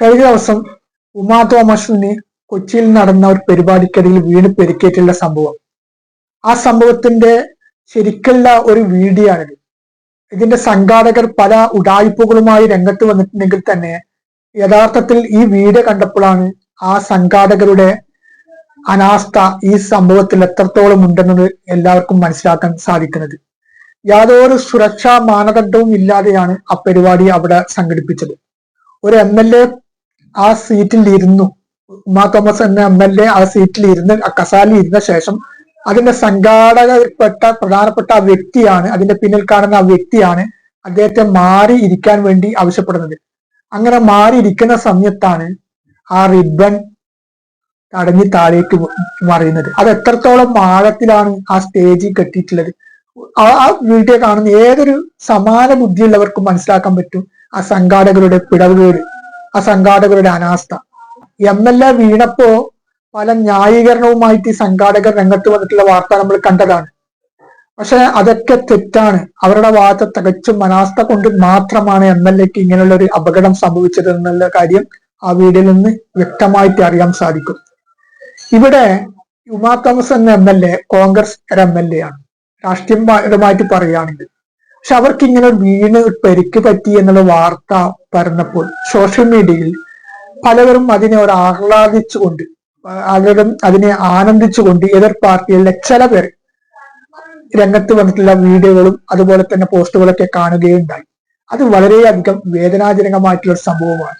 കഴിഞ്ഞ ദിവസം ഉമാ തോമസിന് കൊച്ചിയിൽ നടന്ന ഒരു പരിപാടിക്കിടയിൽ വീണ് പെരുക്കേറ്റുള്ള സംഭവം. ആ സംഭവത്തിന്റെ ശരിക്കുള്ള ഒരു വീഡിയോ ആണിത് ഇതിന്റെ സംഘാടകർ പല ഉടായ്പകളുമായി രംഗത്ത് വന്നിട്ടുണ്ടെങ്കിൽ തന്നെ യഥാർത്ഥത്തിൽ ഈ വീഡിയോ കണ്ടപ്പോഴാണ് ആ സംഘാടകരുടെ അനാസ്ഥ ഈ സംഭവത്തിൽ എത്രത്തോളം ഉണ്ടെന്നത് എല്ലാവർക്കും മനസ്സിലാക്കാൻ സാധിക്കുന്നത്. യാതൊരു സുരക്ഷാ മാനദണ്ഡവും ഇല്ലാതെയാണ് ആ പരിപാടി അവിടെ സംഘടിപ്പിച്ചത്. ഒരു എം എൽ എ ആ സീറ്റിൽ ഇരുന്നു ഉമാ തോമസ് എന്ന എം എൽ എ ആ സീറ്റിൽ ഇരുന്ന് കസാലിൽ ഇരുന്ന ശേഷം അതിന്റെ സംഘാടകപ്പെട്ട പ്രധാനപ്പെട്ട ആ വ്യക്തിയാണ് അതിന്റെ പിന്നിൽ കാണുന്ന ആ വ്യക്തിയാണ് അദ്ദേഹത്തെ മാറി ഇരിക്കാൻ വേണ്ടി ആവശ്യപ്പെടുന്നത്. അങ്ങനെ മാറി ഇരിക്കുന്ന സമയത്താണ് ആ റിബൺ തടഞ്ഞ് താഴേക്ക് മറിയുന്നത്. അത് എത്രത്തോളം ആഴത്തിലാണ് ആ സ്റ്റേജിൽ കെട്ടിയിട്ടുള്ളത്. ആ വീഡിയോ കാണുന്ന ഏതൊരു സമാന ബുദ്ധിയുള്ളവർക്കും മനസ്സിലാക്കാൻ പറ്റും ആ സംഘാടകരുടെ പിടവുകേട്. ആ സംഘാടകരുടെ അനാസ്ഥ. എം എൽ എ വീണപ്പോ പല ന്യായീകരണവുമായിട്ട് ഈ സംഘാടകർ രംഗത്ത് വന്നിട്ടുള്ള വാർത്ത നമ്മൾ കണ്ടതാണ്. പക്ഷെ അതൊക്കെ തെറ്റാണ്. അവരുടെ ഭാഗത്ത് തികച്ചും അനാസ്ഥ കൊണ്ട് മാത്രമാണ് എം എൽ എക്ക് ഇങ്ങനെയുള്ള ഒരു അപകടം സംഭവിച്ചത് എന്നുള്ള കാര്യം ആ വീഡിയോയിൽ നിന്ന് വ്യക്തമായിട്ട് അറിയാൻ സാധിക്കും. ഇവിടെ ഉമാ തോമസ് എന്ന M L A Congress M L A ആണ്. രാഷ്ട്രീയമായിട്ട് പറയുകയാണെങ്കിൽ പക്ഷെ അവർക്ക് ഇങ്ങനെ വീണ് പരിക്ക് പറ്റി എന്നുള്ള വാർത്ത പറഞ്ഞപ്പോൾ സോഷ്യൽ മീഡിയയിൽ പലവരും അതിനെ ഒരു ആഹ്ലാദിച്ചുകൊണ്ട് പലരും അതിനെ ആനന്ദിച്ചുകൊണ്ട് എതിർ പാർട്ടിയിലെ ചില പേർ രംഗത്ത് വന്നിട്ടുള്ള വീഡിയോകളും അതുപോലെ തന്നെ പോസ്റ്റുകളൊക്കെ കാണുകയുണ്ടായി. അത് വളരെയധികം വേദനാജനകമായിട്ടുള്ള ഒരു സംഭവമാണ്.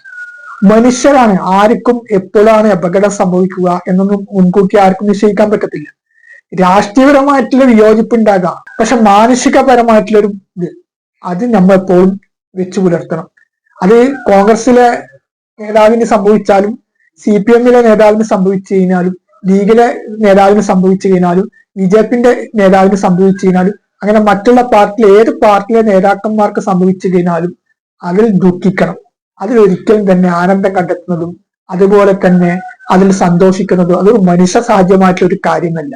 മനുഷ്യരാണ് ആർക്കും എപ്പോഴാണ് അപകടം സംഭവിക്കുക എന്നൊന്നും മുൻകൂട്ടി ആർക്കും നിശ്ചയിക്കാൻ പറ്റത്തില്ല. രാഷ്ട്രീയപരമായിട്ടുള്ള വിയോജിപ്പ് ഉണ്ടാകാം പക്ഷെ മാനുഷികപരമായിട്ടുള്ളൊരു ഇത്. അത് നമ്മൾ എപ്പോഴും വെച്ചു പുലർത്തണം. അത് കോൺഗ്രസിലെ നേതാവിന് സംഭവിച്ചാലും സി പി എമ്മിലെ നേതാവിന് സംഭവിച്ചു കഴിഞ്ഞാലും ലീഗിലെ നേതാവിന് സംഭവിച്ചു കഴിഞ്ഞാലും ബി ജെ പിന്റെ നേതാവിന് സംഭവിച്ചു കഴിഞ്ഞാലും അങ്ങനെ മറ്റുള്ള പാർട്ടിയിലെ ഏത് പാർട്ടിയിലെ നേതാക്കന്മാർക്ക് സംഭവിച്ചു കഴിഞ്ഞാലും അതിൽ ദുഃഖിക്കണം. അതിൽ ഒരിക്കലും തന്നെ ആനന്ദം കണ്ടെത്തുന്നതും അതുപോലെ തന്നെ അതിൽ സന്തോഷിക്കുന്നതും അതൊരു മനുഷ്യ സാധ്യമായിട്ടുള്ള ഒരു കാര്യമല്ല.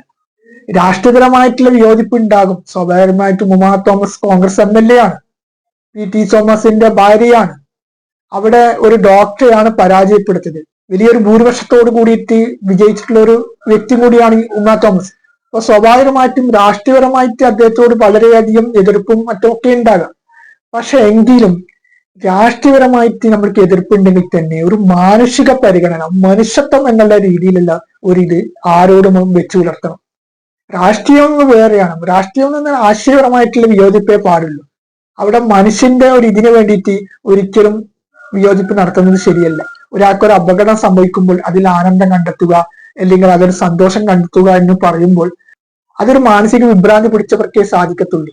രാഷ്ട്രീയപരമായിട്ടുള്ള വിയോജിപ്പ് ഉണ്ടാകും സ്വാഭാവികമായിട്ടും Uma Thomas Congress M L A ആണ്. പി ടി തോമസിന്റെ ഭാര്യയാണ്. അവിടെ ഒരു ഡോക്ടറെയാണ് പരാജയപ്പെടുത്തിയത്. വലിയൊരു ഭൂരിപക്ഷത്തോട് കൂടിയിട്ട് വിജയിച്ചിട്ടുള്ള ഒരു വ്യക്തി കൂടിയാണ് ഉമാ തോമസ്. അപ്പൊ സ്വാഭാവികമായിട്ടും രാഷ്ട്രീയപരമായിട്ട് അദ്ദേഹത്തോട് വളരെയധികം എതിർപ്പും മറ്റുമൊക്കെ ഉണ്ടാകാം. പക്ഷെ എങ്കിലും രാഷ്ട്രീയപരമായിട്ട് നമ്മൾക്ക് എതിർപ്പുണ്ടെങ്കിൽ തന്നെ ഒരു മാനുഷിക പരിഗണന മനുഷ്യത്വം എന്നുള്ള രീതിയിലുള്ള ഒരു ഇത് ആരോടും വെച്ചു പുലർത്തണം രാഷ്ട്രീയം എന്ന് വേറെയാണ്. രാഷ്ട്രീയം എന്ന് പറഞ്ഞാൽ ആശയപരമായിട്ടുള്ള വിയോജിപ്പേ പാടുള്ളൂ. അവിടെ മനുഷ്യന്റെ ഒരു ഇതിനു വേണ്ടിയിട്ട് ഒരിക്കലും വിയോജിപ്പ് നടത്തുന്നത് ശരിയല്ല. ഒരാൾക്കൊരു അപകടം സംഭവിക്കുമ്പോൾ അതിൽ ആനന്ദം കണ്ടെത്തുക അല്ലെങ്കിൽ അതൊരു സന്തോഷം കണ്ടെത്തുക എന്ന് പറയുമ്പോൾ അതൊരു മാനസിക വിഭ്രാന്തി പിടിച്ചവർക്കേ സാധിക്കത്തുള്ളൂ.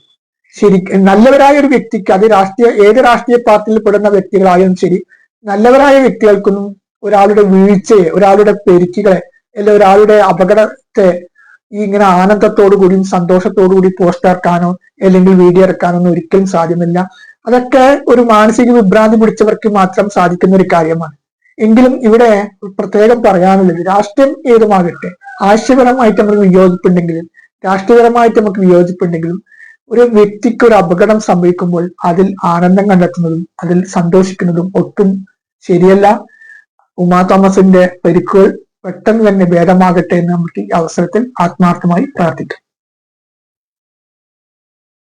ശരി നല്ലവരായ ഒരു വ്യക്തിക്ക് അത് രാഷ്ട്രീയ ഏത് രാഷ്ട്രീയ പാർട്ടിയിൽ പെടുന്ന വ്യക്തികളായാലും ശരി നല്ലവരായ വ്യക്തികൾക്കൊന്നും ഒരാളുടെ വീഴ്ചയെ ഒരാളുടെ പെരുക്കുകളെ അല്ലെങ്കിൽ ഒരാളുടെ അപകടത്തെ ഈ ഇങ്ങനെ ആനന്ദത്തോടു കൂടിയും സന്തോഷത്തോടു കൂടി പോസ്റ്റ് ഇറക്കാനോ അല്ലെങ്കിൽ വീഡിയോ ഇറക്കാനോ ഒന്നും ഒരിക്കലും സാധ്യമല്ല. അതൊക്കെ ഒരു മാനസിക വിഭ്രാന്തി പിടിച്ചവർക്ക് മാത്രം സാധിക്കുന്ന ഒരു കാര്യമാണ്. എങ്കിലും ഇവിടെ പ്രത്യേകം പറയാനുള്ളത് രാഷ്ട്രീയം ഏതുമാകട്ടെ ആശയപരമായിട്ട് നമുക്ക് വിയോജിപ്പുണ്ടെങ്കിലും രാഷ്ട്രീയപരമായിട്ട് നമുക്ക് വിയോജിപ്പുണ്ടെങ്കിലും ഒരു വ്യക്തിക്ക് ഒരു അപകടം സംഭവിക്കുമ്പോൾ അതിൽ ആനന്ദം കണ്ടെത്തുന്നതും അതിൽ സന്തോഷിക്കുന്നതും ഒട്ടും ശരിയല്ല. ഉമാ തോമസിന്റെ പരിക്കുകൾ പെട്ടെന്ന് തന്നെ ഭേദമാകട്ടെ എന്ന് നമുക്ക് ഈ അവസരത്തിൽ ആത്മാർത്ഥമായി പ്രാർത്ഥിക്കാം.